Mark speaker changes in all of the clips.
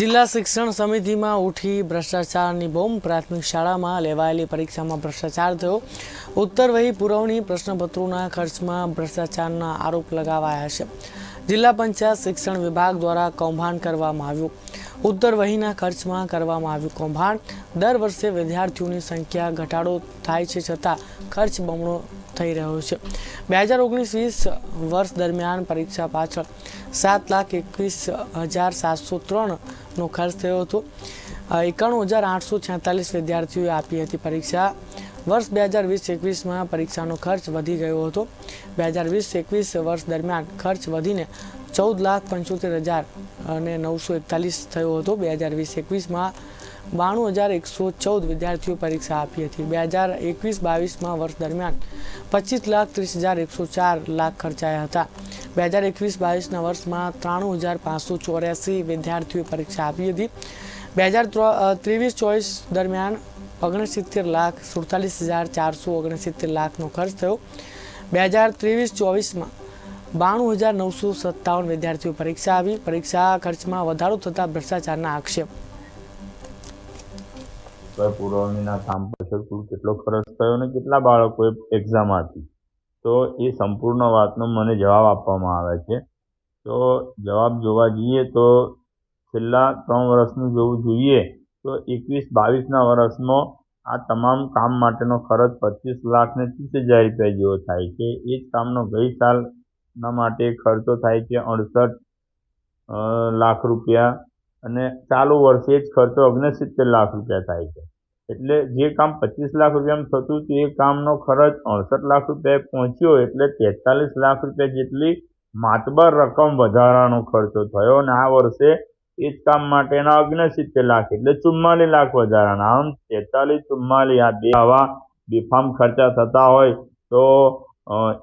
Speaker 1: જિલ્લા શિક્ષણ સમિતિમાં ઉઠી ભ્રષ્ટાચારની બોમ્બ પ્રાથમિક શાળામાં લેવાયેલી પરીક્ષામાં ભ્રષ્ટાચાર થયો. ઉત્તર વહી પુરવણી પ્રશ્નપત્રોના ખર્ચમાં ભ્રષ્ટાચારના આરોપ લગાવાયા છે. જિલ્લા પંચાયત શિક્ષણ વિભાગ દ્વારા કૌભાંડ કરવામાં આવ્યું. ઉત્તર વહીના ખર્ચમાં કરવામાં આવ્યું કૌભાંડ. દર વર્ષે વિદ્યાર્થીઓની સંખ્યા ઘટાડો થાય છે છતાં ખર્ચ બમણો થઈ રહ્યો છે. બે હજાર ઓગણીસ વીસ વર્ષ દરમિયાન પરીક્ષા પાછળ સાત લાખ એકવીસ હજાર સાતસો ત્રણનો ખર્ચ થયો હતો. એકાણું હજાર આઠસો છેતાલીસ વિદ્યાર્થીઓએ આપી હતી પરીક્ષા. વર્ષ બે હજાર વીસ એકવીસમાં પરીક્ષાનો ખર્ચ વધી ગયો હતો. બે હજાર વીસ એકવીસ વર્ષ દરમિયાન ખર્ચ વધીને ચૌદ લાખ પંચોતેર હજાર અને નવસો એકતાલીસ થયો હતો. બે હજાર વીસ એકવીસમાં બાણું હજાર એકસો ચૌદ વિદ્યાર્થીઓ પરીક્ષા આપી હતી. બે હજાર એકવીસ બાવીસમાં વર્ષ દરમિયાન પચીસ લાખ ત્રીસ હજાર એકસો ચાર લાખ ખર્ચાયા હતા. બે હજાર એકવીસ બાવીસના વર્ષમાં ત્રાણું હજાર પાંચસો ચોર્યાસી વિદ્યાર્થીઓએ પરીક્ષા આપી હતી. બે હજાર ત્રેવીસ ચોવીસ દરમિયાન ઓગણસિત્તેર લાખ સુડતાલીસ હજાર ચારસો ઓગણસિત્તેર લાખનો ખર્ચ થયો. બે હજાર ત્રેવીસ ચોવીસમાં બાણું હજાર નવસો સત્તાવન વિદ્યાર્થીઓ પરીક્ષા આવી પરીક્ષા ખર્ચમાં વધારો થતાં ભ્રષ્ટાચારના આક્ષેપ.
Speaker 2: પુરવણીના કામ કુલ કેટલો ખર્ચ થયો અને કેટલા બાળકોએ એક્ઝામ આપી. તો એ સંપૂર્ણ વાતનો મને જવાબ આપવામાં આવે છે. તો જવાબ જોવા જઈએ તો છેલ્લા ત્રણ વર્ષનું જોવું જોઈએ તો એકવીસ બાવીસના વર્ષમાં આ તમામ કામ માટેનો ખર્ચ પચીસ લાખ ને ત્રીસ હજાર રૂપિયા જેવો થાય છે. એ જ કામનો ગઈ સાલના માટે ખર્ચો થાય છે અડસઠ લાખ રૂપિયા અને ચાલુ વર્ષે જ ખર્ચો ઓગણસિત્તેર લાખ રૂપિયા થાય છે. એટલે જે કામ પચીસ લાખ રૂપિયામાં થતું હતું, એ કામનો ખર્ચ અડસઠ લાખ રૂપિયા પહોંચ્યો, એટલે તેતાલીસ લાખ રૂપિયા જેટલી માતબર રકમ વધારાનો ખર્ચો થયો અને આ વર્ષે એ જ કામ માટેના ઓગણસિત્તેર લાખ, એટલે ચુમ્માલીસ લાખ વધારાના. આમ તેતાલીસ, ચુમ્માલીસ આ બે આવા બેફામ ખર્ચા થતા હોય તો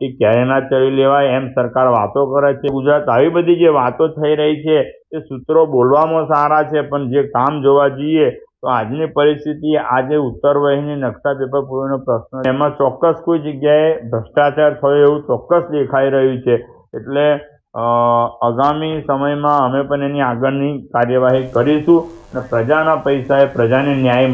Speaker 2: એ ક્યારે ના ચડી લેવાય એમ સરકાર વાતો કરે છે. ગુજરાત આવી બધી જે વાતો થઈ રહી છે, એ સૂત્રો બોલવામાં સારા છે, પણ જે કામ જોવા જઈએ તો આજની પરિસ્થિતિ, આજે ઉત્તર વહીની નકશા પેપર પૂર્વનો પ્રશ્ન એમાં ચોક્કસ કોઈ જગ્યાએ ભ્રષ્ટાચાર થયો એવું ચોક્કસ દેખાઈ રહ્યું છે. એટલે આગામી સમયમાં અમે પણ એની આગળની કાર્યવાહી કરીશું અને પ્રજાના પૈસાએ પ્રજાને ન્યાય